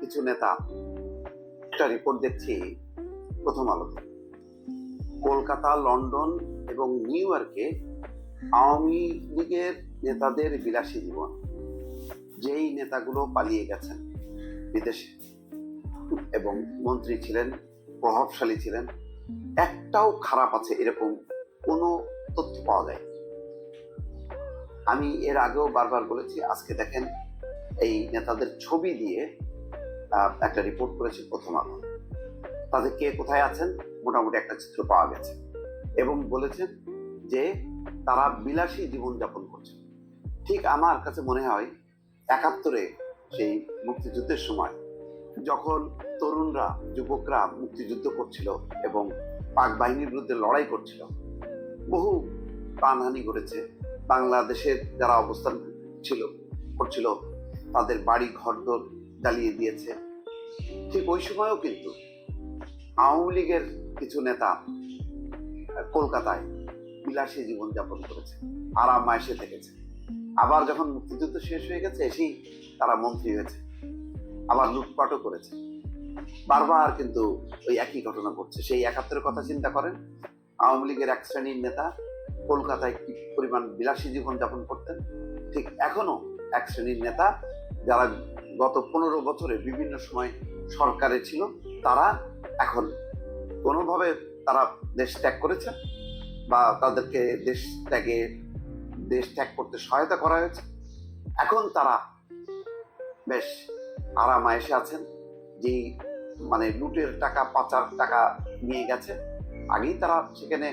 কিছু নেতা একটা রিপোর্ট দেখছি প্রথম আলোতে। কলকাতা, লন্ডন এবং নিউ ইয়র্কে আওয়ামী লীগের নেতাদের বিলাসী জীবন, যেই নেতাগুলো পালিয়ে গেছেন বিদেশে এবং মন্ত্রী ছিলেন, প্রভাবশালী ছিলেন, একটাও খারাপ আছে এরকম কোনো তথ্য পাওয়া যায় আমি এর আগেও বারবার বলেছি, আজকে দেখেন এই নেতাদের ছবি দিয়ে একটা রিপোর্ট করেছে প্রথম আলো। তাদের কে কোথায় আছেন? মোটামুটি একটা চিত্র পাওয়া গেছে। এবং বলেছেন যে তারা বিলাসী জীবনযাপন করছে। ঠিক আমার কাছে মনে হয় একাত্তরে সেই মুক্তিযুদ্ধের সময় যখন তরুণরা, যুবকরা মুক্তিযুদ্ধ করছিল এবং পাক বাহিনীর বিরুদ্ধে লড়াই করছিল, বহু প্রাণহানি ঘটেছে। বাংলাদেশের যারা অবস্থান ছিল, করছিল, তাদের বাড়ি ঘর ঘরদোর জ্বালিয়ে দিয়েছে। ঠিক ওই সময়ও কিন্তু আওয়ামী লীগের কিছু নেতা কলকাতায় বিলাসী জীবনযাপন করেছে, আরাম মাসে থেকেছে। আবার যখন মুক্তিযুদ্ধ শেষ হয়ে গেছে, এসেই তারা মন্ত্রী হয়েছে। আবার লুটপাটও করেছে। বারবার কিন্তু ওই একই ঘটনা ঘটছে। সেই একাত্তরের কথা চিন্তা করেন, আওয়ামী লীগের এক শ্রেণির নেতা কলকাতায় কি পরিমাণ বিলাসী জীবন যাপন করতেন? ঠিক এখনও এক শ্রেণির নেতা যারা গত পনেরো বছরে বিভিন্ন সময় সরকারে ছিল, তারা এখন কোনোভাবে তারা দেশ ত্যাগ করেছে বা তাদেরকে দেশ ত্যাগে, দেশ ত্যাগ করতে সহায়তা করা হয়েছে? এখন তারা বেশ আরাম এসে আছেন, যেই মানে লুটের টাকা, পাচার টাকা নিয়ে গেছে, আগেই তারা সেখানে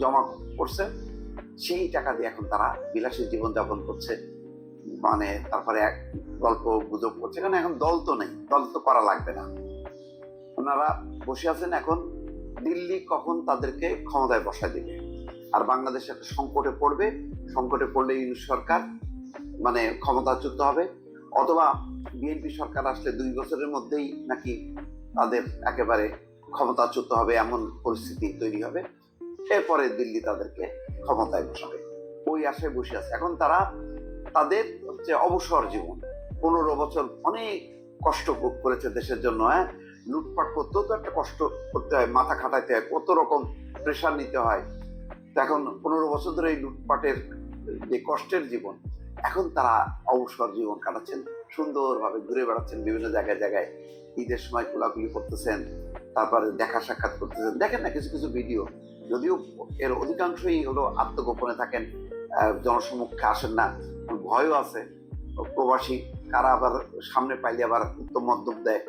জমা করছে, সেই টাকা দিয়ে এখন তারা বিলাসী জীবনযাপন করছে। মানে তারপরে এক গল্প গুজব করছে। এখানে এখন দল তো নেই, দল তো করা লাগবে না। ওনারা বসে আছেন এখন, দিল্লি কখন তাদেরকে ক্ষমতায় বসায় দেবে? আর বাংলাদেশ একটা সংকটে পড়বে, সংকটে পড়লে ইউনিট সরকার মানে ক্ষমতাচ্যুত হবে। অথবা বিএনপি সরকার আসলে দুই বছরের মধ্যেই নাকি তাদের একেবারে ক্ষমতাচ্যুত হবে, এমন পরিস্থিতি তৈরি হবে। এরপরে দিল্লি তাদেরকে ক্ষমতায় বসাবে। ওই আশায় বসে আছে। এখন তারা তাদের হচ্ছে অবসর জীবন। পনেরো বছর অনেক কষ্ট ভোগ করেছে দেশের জন্য হ্যাঁ? লুটপাট করতেও তো একটা কষ্ট করতে হয়, মাথা খাটাইতে হয়, কত রকম প্রেশার নিতে হয়। এখন পনেরো বছর ধরে এই লুটপাটের যে কষ্টের জীবন, এখন তারা অবসর জীবন কাটাচ্ছেন, সুন্দরভাবে ঘুরে বেড়াচ্ছেন বিভিন্ন জায়গায় জায়গায়। ঈদের সময় কোলাকুলি করতেছেন, তারপরে দেখা সাক্ষাৎ করতেছেন। দেখেন না, কিছু কিছু ভিডিও যদিও এর অধিকাংশই হলো আত্মগোপনে থাকেন জনসমক্ষে আসেন না। ভয়ও আছে। প্রবাসী কারা আবার সামনে পাইলে আবার উত্তম মধ্যম দেয়।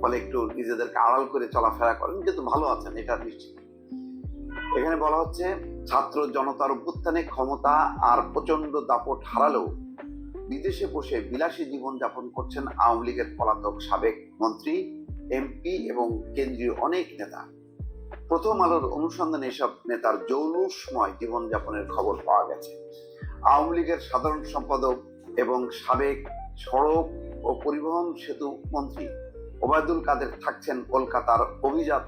ফলে একটু নিজেদেরকে আড়াল করে চলাফেরা করেন, কিন্তু ভালো আছেন, এটা নিশ্চিত। এখানে বলা হচ্ছে, ছাত্র জনতার অভ্যুত্থানে ক্ষমতা আর প্রচণ্ড দাপট হারালেও বিদেশে বসে বিলাসী জীবন যাপন করছেন আওয়ামী লীগের পলাতক সাবেক মন্ত্রী, এমপি এবং কেন্দ্রীয় অনেক নেতা। প্রথম আলোর অনুসন্ধানে এসব নেতার জৌলুসময় জীবনযাপনের খবর পাওয়া গেছে। আওয়ামী লীগের সাধারণ সম্পাদক এবং সাবেক সড়ক ও পরিবহন সেতু মন্ত্রী ওবায়দুল কাদের থাকছেন কলকাতার অভিজাত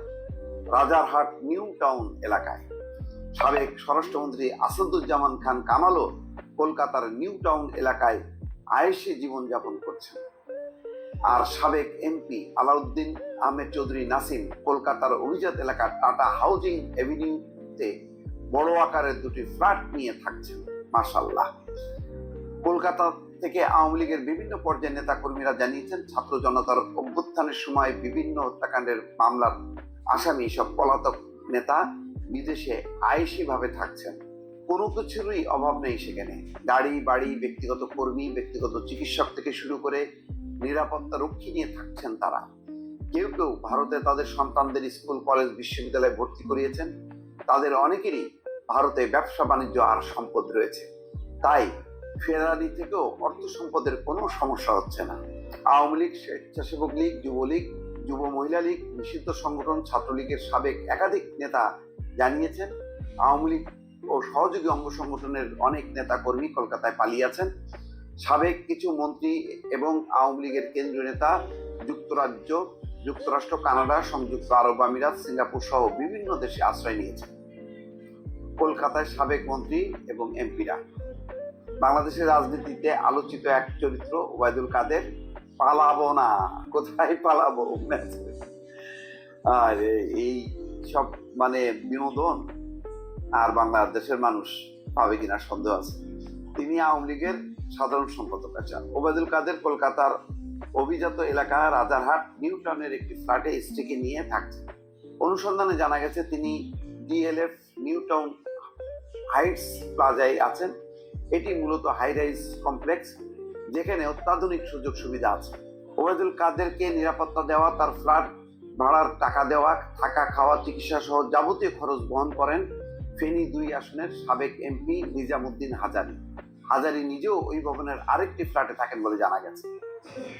রাজারহাট নিউ টাউন এলাকায়। সাবেক স্বরাষ্ট্রমন্ত্রী আসাদুজ্জামান খান কামালও কলকাতার নিউ টাউন এলাকায় আয়েসে জীবনযাপন করছেন। আর সাবেক এমপি আলাউদ্দিন আহমেদ চৌধুরী নাসিম কলকাতার অভিজাত এলাকার টাটা হাউজিং এভিনিউতে বড় আকারের দুটি ফ্ল্যাট নিয়ে থাকছেন। মার্শাল্লাহ কলকাতা থেকে আওয়ামী লীগের বিভিন্ন পর্যায়ের নেতা কর্মীরা জানিয়েছেন, ছাত্র জনতার অভ্যুত্থানের সময় বিভিন্ন হত্যাকাণ্ডের মামলার আসামি সব পলাতক নেতা বিদেশে আয়েসি ভাবে থাকছেন। কোনো কিছুরই অভাব নেই সেখানে। গাড়ি, বাড়ি, ব্যক্তিগত কর্মী, ব্যক্তিগত চিকিৎসক থেকে শুরু করে নিরাপত্তা রক্ষী নিয়ে থাকছেন তারা। কেউ কেউ ভারতে তাদের সন্তানদের স্কুল, কলেজ, বিশ্ববিদ্যালয়ে ভর্তি করিয়েছেন। তাদের অনেকেরই ভারতে ব্যবসা বাণিজ্য আর সম্পদ রয়েছে। তাই ফেরারি থেকেও অর্থ সম্পদের কোনো সমস্যা হচ্ছে না। আওয়ামী লীগ, স্বেচ্ছাসেবক লীগ যুবলীগ যুব মহিলা লীগ, নিষিদ্ধ সংগঠন, ছাত্রলীগের সাবেক একাধিক নেতা জানিয়েছেন, আওয়ামী লীগ ও সহযোগী অঙ্গ সংগঠনের অনেক নেতা কর্মী কলকাতায় পালিয়েছেন সাবেক কিছু মন্ত্রী এবং আওয়ামী লীগের কেন্দ্রীয় নেতা, যুক্তরাজ্য, যুক্তরাষ্ট্র, কানাডা, সংযুক্ত আরব আমিরাত, সিঙ্গাপুর সহ বিভিন্ন দেশে আশ্রয় নিয়েছে কলকাতায় সাবেক মন্ত্রী এবং এমপিরা। বাংলাদেশের রাজনীতিতে আলোচিত এক চরিত্র ওবায়দুল কাদের, পালাবো না। কোথায় পালাবো? আর, এই সব মানে বিনোদন আর বাংলাদেশের মানুষ পাবে কিনা সন্দেহ আছে। তিনি আওয়ামী লীগের সাধারণ সম্পাদক আছেন। ওবায়দুল কাদের কলকাতার অভিজাত এলাকা রাজারহাট নিউ টাউনের একটি ফ্ল্যাটে স্ত্রীকে নিয়ে থাকছেন। অনুসন্ধানে জানা গেছে, তিনি ডিএলএফ নিউ টাউন হাইটস প্লাজায় আছেন। এটি মূলত হাই রাইজ কমপ্লেক্স, যেখানে অত্যাধুনিক সুযোগ সুবিধা আছে। ওবায়দুল কাদেরকে নিরাপত্তা দেওয়া, তার ফ্ল্যাট ভাড়ার টাকা দেওয়া, থাকা, খাওয়া, চিকিৎসা সহ যাবতীয় খরচ বহন করেন ফেনী দুই আসনের সাবেক এমপি নিজামুদ্দিন হাজারি। হাজারি নিজেও ওই ভবনের আরেকটি ফ্ল্যাটে থাকেন বলে জানা গেছে।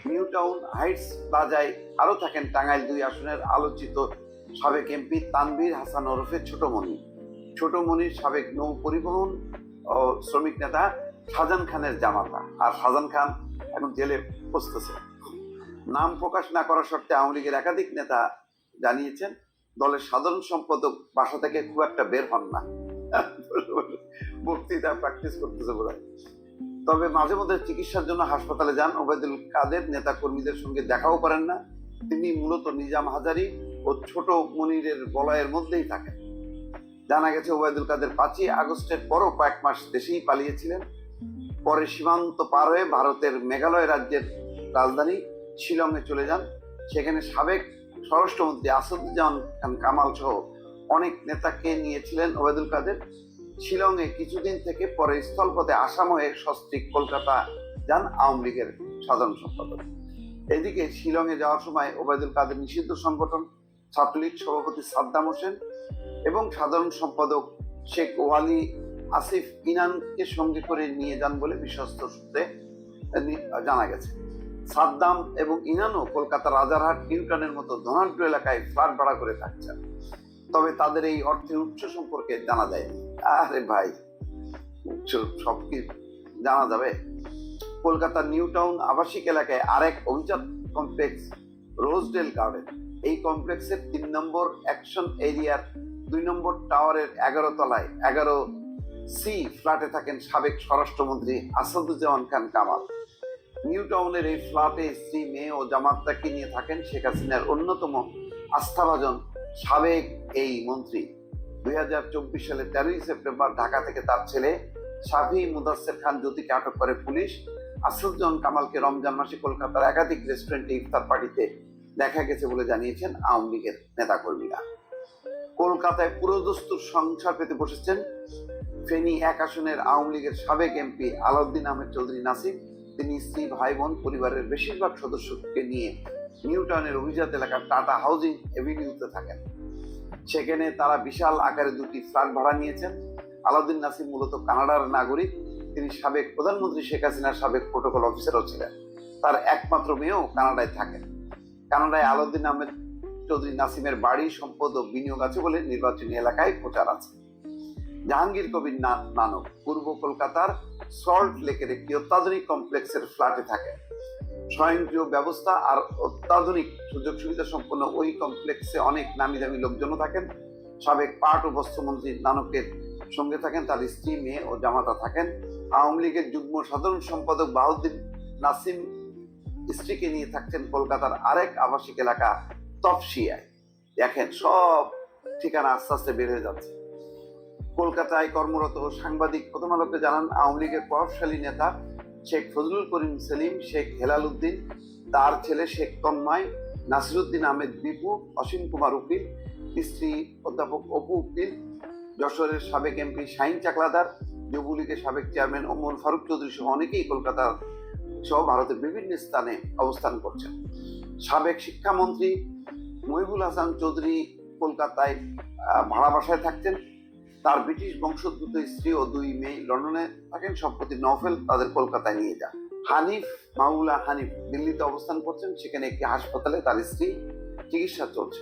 নিউ টাউন হাইটস প্লাজায় আরও থাকেন টাঙ্গাইল দুই আসনের আলোচিত সাবেক এমপি তানভীর হাসান ওরফে ছোটমণি। ছোটমণির সাবেক নৌ পরিবহন ও শ্রমিক নেতা শাহজাহান খানের জামাতা। আর শাহজাহান খান এখন জেলে বসতেছে নাম প্রকাশ না করার শর্তে আওয়ামী লীগের একাধিক নেতা জানিয়েছেন, দলের সাধারণ সম্পাদক বাসা থেকে খুব একটা বের হন না। বক্তৃতা প্র্যাকটিস করতেছে বোধ তবে মাঝে মধ্যে চিকিৎসার জন্য হাসপাতালে যান। ওবায়দুল কাদের নেতা কর্মীদের সঙ্গে দেখাও করেন না। তিনি মূলত নিজাম হাজারি ও ছোট মনিরের বলয়ের মধ্যেই থাকেন। জানা গেছে ওবায়দুল কাদের পাঁচই আগস্টের পরও কয়েক মাস দেশেই পালিয়েছিলেন। পরে সীমান্ত পার হয়ে ভারতের মেঘালয় রাজ্যের রাজধানী শিলংয়ে চলে যান। সেখানে সাবেক স্বরাষ্ট্রমন্ত্রী আসাদুজ্জামান খান কামাল সহ অনেক নেতাকে নিয়েছিলেন ওবায়দুল কাদের। শিলংয়ে কিছুদিন থেকে পরে স্থলপথে আসাম হয়ে সস্ত্রিক কলকাতা যান আওয়ামী লীগের সাধারণ সম্পাদক। এদিকে শিলংয়ে যাওয়ার সময় ওবায়দুল কাদের নিষিদ্ধ সংগঠন ছাত্রলীগ সভাপতি সাদ্দাম হোসেন এবং সাধারণ সম্পাদক শেখ ওয়ালি আসিফ ইনানকে সঙ্গে করে নিয়ে যান বলে বিশ্বস্ত সূত্রে জানা গেছে। সাদ্দাম এবং ইনানও কলকাতা রাজারহাট নিউটনের মতো ধনাঢ্য এলাকায় ফ্ল্যাট ভাড়া করে থাকছেন। তবে তাদের এই অর্থের উৎস সম্পর্কে জানা যায়নি। আরে ভাই, উৎস সব কি জানা যাবে? কলকাতার নিউ টাউন আবাসিক এলাকায় আরেক অভিজাত কমপ্লেক্স, রোজডেল গার্ডেন। এই কমপ্লেক্সের তিন নম্বর অ্যাকশন এরিয়ার দুই নম্বর টাওয়ারের এগারো তলায়, এগারো সি ফ্ল্যাটে থাকেন সাবেক স্বরাষ্ট্রমন্ত্রী আসাদুজ্জামান খান কামাল। নিউ টাউনের এই ফ্ল্যাটে স্ত্রী, মেয়ে ও জামাতাকে নিয়ে থাকেন শেখ হাসিনার অন্যতম আস্থাভাজন সাবেক এই মন্ত্রী। দুই হাজার চব্বিশ সালে তেরোই সেপ্টেম্বর ঢাকা থেকে তার ছেলে শাফি মুদাসের খান জ্যোতিকে আটক করে পুলিশ। আসাদুজ্জামান কামালকে রমজান মাসে কলকাতার একাধিক রেস্টুরেন্টে ইফতার পার্টিতে দেখা গেছে বলে জানিয়েছেন আওয়ামী লীগের নেতাকর্মীরা। কলকাতায় পুরোদস্তুর সংসার পেতে বসেছেন ফেনী এক আসনের আওয়ামী লীগের সাবেক এমপি আলাউদ্দিন আহমেদ চৌধুরী নাসিম তিনি স্ত্রী ভাই বোন পরিবারের বেশিরভাগ সদস্যকে নিয়ে নিউ টাউনের অভিজাত এলাকার টাটা হাউজিং এভিনিউতে থাকেন। সেখানে তারা বিশাল আকারে দুটি ফ্ল্যাট ভাড়া নিয়েছেন। আলাউদ্দিন নাসিম মূলত কানাডার নাগরিক। তিনি সাবেক প্রধানমন্ত্রী শেখ হাসিনার সাবেক প্রোটোকল অফিসারও ছিলেন। তার একমাত্র মেয়েও কানাডায় থাকেন। কানাডায় আলাউদ্দিন আহমেদ চৌধুরী নাসিমের বাড়ি, সম্পদ ও বিনিয়োগ আছে বলে নির্বাচনী এলাকায় প্রচার আছে। জাহাঙ্গীর কবির নানক, পূর্ব কলকাতার সল্ট লেকের একটি অত্যাধুনিক কমপ্লেক্সের ফ্ল্যাটে থাকে। স্বয়ংক্রিয় ব্যবস্থা আর অত্যাধুনিক সুযোগ সুবিধা সম্পন্ন ওই কমপ্লেক্সে অনেক নামি দামি লোকজনও থাকেন। সাবেক পাট ও বস্ত্রমন্ত্রী নানকের সঙ্গে থাকেন তার স্ত্রী, মেয়ে ও জামাতা থাকেন। আওয়ামী লীগের যুগ্ম সাধারণ সম্পাদক বাহুদ্দিন নাসিম স্ত্রীকে নিয়ে থাকছেন কলকাতার আরেক আবাসিক এলাকা তপসিয়ায় দেখেন, সব ঠিকানা আস্তে আস্তে বের হয়ে যাচ্ছে। কলকাতায় কর্মরত সাংবাদিক প্রথম আলোকে জানান, আওয়ামী লীগের প্রভাবশালী নেতা শেখ ফজলুল করিম সেলিম, শেখ হেলাল উদ্দিন তার ছেলে শেখ তন্ময়, নাসিরুদ্দিন আহমেদ বিপু, অসীম কুমার উকিল, স্ত্রী অধ্যাপক অপু উকিল, যশোরের সাবেক এমপি শাহিন চাকলাদার, যুবলীগের সাবেক চেয়ারম্যান ওমর ফারুক চৌধুরী সহ অনেকেই কলকাতার সহ ভারতের বিভিন্ন স্থানে অবস্থান করছেন। সাবেক শিক্ষামন্ত্রী মহিবুল হাসান চৌধুরী কলকাতায় ভাড়া বাসায় থাকতেন। তার ব্রিটিশ বংশোদ্ভূত স্ত্রী ও দুই মেয়ে লন্ডনে থাকেন। সম্প্রতি নভেল তাদের কলকাতায় নিয়ে যান। হানিফ মাহুলা হানিফ দিল্লিতে অবস্থান করছেন। সেখানে একটি হাসপাতালে তার স্ত্রী চিকিৎসা চলছে।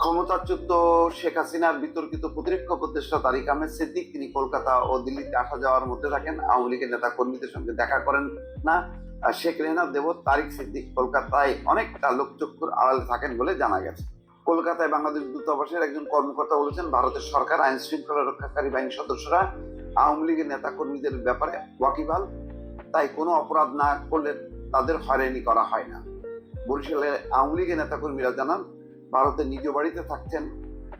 ক্ষমতাচ্যুত শেখ হাসিনার বিতর্কিত প্রতিরক্ষা উপদেষ্টা তারিক আহমেদ সিদ্দিক। তিনি কলকাতা ও দিল্লিতে আসা যাওয়ার মধ্যে থাকেন। আওয়ামী লীগের নেতা কর্মীদের সঙ্গে দেখা করেন না। আর শেখ রেহনা দেব তারিক সিদ্দিক কলকাতায় অনেকটা লোকচক্ষুর আড়ালে থাকেন বলে জানা গেছে। কলকাতায় বাংলাদেশ দূতাবাসের একজন কর্মকর্তা বলেছেন, ভারতের সরকার, আইন শৃঙ্খলা রক্ষাকারী বাহিনীর সদস্যরা আওয়ামী লীগের নেতা কর্মীদের ব্যাপারে ওয়াকিবাল তাই কোনো অপরাধ না করলে তাদের হয়রানি করা হয় না। বরিশালে আওয়ামী লীগের নেতাকর্মীরা জানান, ভারতের নিজ বাড়িতে থাকছেন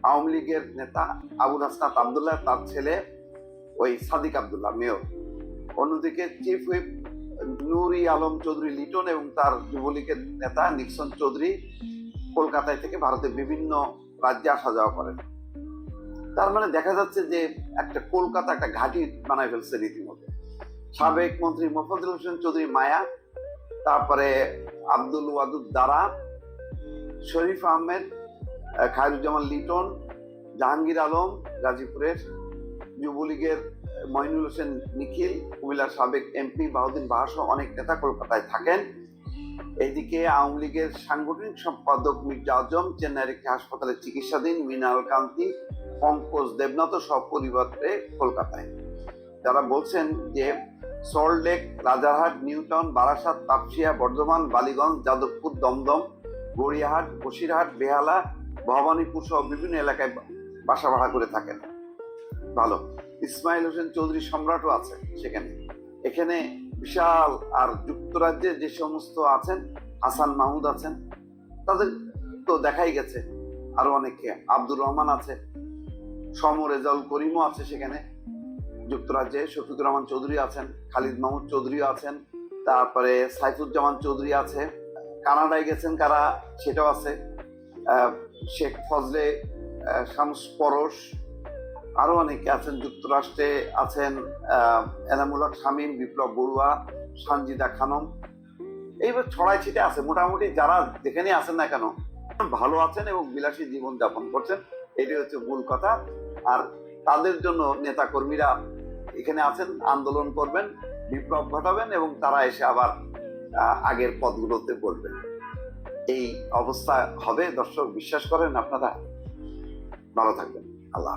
আওয়ামী লীগের নেতা আবুল হাসনাত আবদুল্লাহ, তার ছেলে ওই সাদিক আবদুল্লাহ, মেয়র। অন্যদিকে চিফ হুইপ নুরি আলম চৌধুরী লিটন এবং তার যুবলীগের নেতা নিক্সন চৌধুরী কলকাতায় থেকে ভারতের বিভিন্ন রাজ্যে আসা যাওয়া করেন। তার মানে দেখা যাচ্ছে যে একটা কলকাতা একটা ঘাঁটি বানায় ফেলছে রীতিমতো। সাবেক মন্ত্রী মোফাজ্জল হোসেন চৌধুরী মায়া, তারপরে আব্দুল ওয়াদুদ দারা, শরীফ আহমেদ খায়রুজ্জামান লিটন, জাহাঙ্গীর আলম, গাজীপুরের যুবলীগের মইনুল হোসেন নিখিল কুমিল্লার সাবেক এমপি বাহুদ্দিন বাহাসহ অনেক নেতা কলকাতায় থাকেন। এদিকে আওয়ামী লীগের সাংগঠনিক সম্পাদক মির্জা আজম, চেন্নাইয়ের একটি হাসপাতালে চিকিৎসাধীন মৃণাল কান্তি পঙ্কজ দেবনাথ সব পরিবারে কলকাতায়। যারা বলছেন যে সল্টলেক রাজারহাট, নিউটাউন, বারাসাত, তাপসিয়া, বর্ধমান, বালিগঞ্জ, যাদবপুর, দমদম, গড়িয়াহাট, বসিরহাট, বেহালা, ভবানীপুর সহ বিভিন্ন এলাকায় বাসা ভাড়া করে থাকেন। ভালো। ইসমাইল হোসেন চৌধুরী সম্রাটও আছে সেখানে। এখানে বিশাল আর যুক্তরাজ্যে যে সমস্ত আছেন, হাসান মাহমুদ আছেন, তাদের তো দেখাই গেছে। আরও অনেকে, আব্দুর রহমান আছে, সম রেজাউল করিমও আছে সেখানে। যুক্তরাজ্যে শফিকুর রহমান চৌধুরী আছেন, খালিদ মাহমুদ চৌধুরীও আছেন, তারপরে সাইফুজ্জামান চৌধুরী আছে। কানাডায় গেছেন কারা, সেটাও আছে। শেখ ফজলে শামস পরশ আরও অনেকে আছেন, যুক্তরাষ্ট্রে আছেন এনামুল শামীম, বিপ্লব বড়ুয়া সঞ্জিদা খানম। এইবার ছড়াই ছিটে আছে। মোটামুটি যারা যেখানে আছেন না কেন, ভালো আছেন এবং বিলাসী জীবন যাপন করছেন এটাই হচ্ছে মূল কথা। আর তাদের জন্য নেতা কর্মীরা এখানে আছেন, আন্দোলন করবেন, বিপ্লব ঘটাবেন এবং তারা এসে আবার আগের পদগুলোতে বলবেন। এই অবস্থা হবে, দর্শক বিশ্বাস করেন, আপনারা ভালো থাকবেন। আল্লাহ।